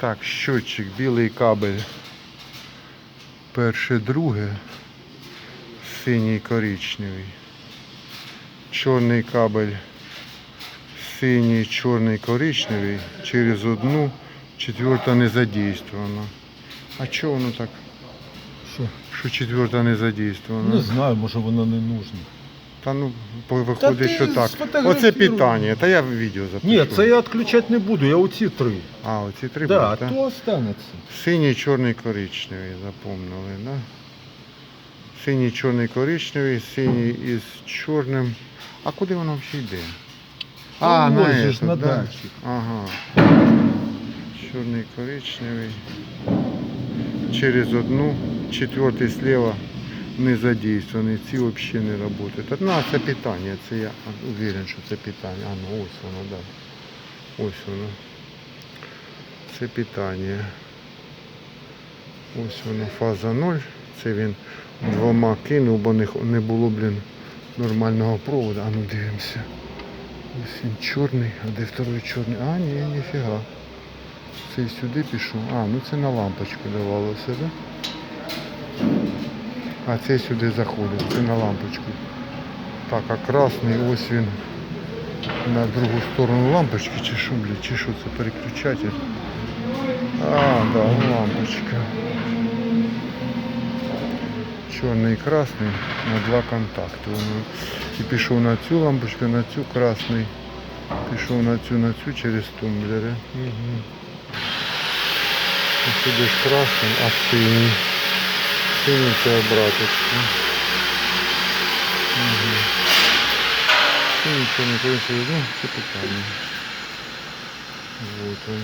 Так, щотчик, білий кабель. Перше, друге. Синій коричневий. Чорний кабель. Синій, чорний, коричневий. Через одну. Четверта не задействована. А чого воно так? Що? Що четверта не задействована? Не знаю, може воно не нужно. Та ну виходить, ти що так. сфотографіруй. Оце питання. Та я відео запишу. Ні, це я відключати не буду, я оці три. А, оці три Да, будуть, так? то останеться. Синій, чорний, коричневий, запомнили, да? Синій, чорний, коричневий, синій із чорним. А куди воно взагалі йде? А, на ось же ж этот, на да? датчик. Ага. Чорний, коричневий. Через одну, четвертий слева не задействований. Ці взагалі не працюють. Ну, а це питання, це я уверен, що це питання. А, ну ось воно, так. Да. Ось воно. Це питання. Ось воно фаза 0. Це він двома кинув, бо не, було, блін, нормального проводу. А ну дивимося. Ось він чорний, а де второй чорний? А, ні, ніфіга. Цей сюди пішов. А, ну це на лампочку давалося, так? Да? А цей сюди заходить, це на лампочку. Так, а красний ось він на другу сторону лампочки, чи що, блядь, чи що це переключатель? А, да, лампочка. Чорний і красний на два контакти. Воно І пішов на цю лампочку, на цю красний. Пішов на цю, на цю через тумблери. Угу. Сюди ж красний, а синій. Синій це обраточка. Угу. Синій, чорний, коричневий, ну, це питання. Вот он.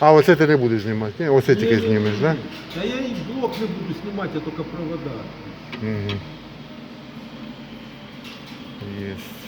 А оце ти не будеш знімати? Ні? Оце тільки знімеш, так? Да? Та я і блок не буду знімати, а тільки провода. Угу. Есть.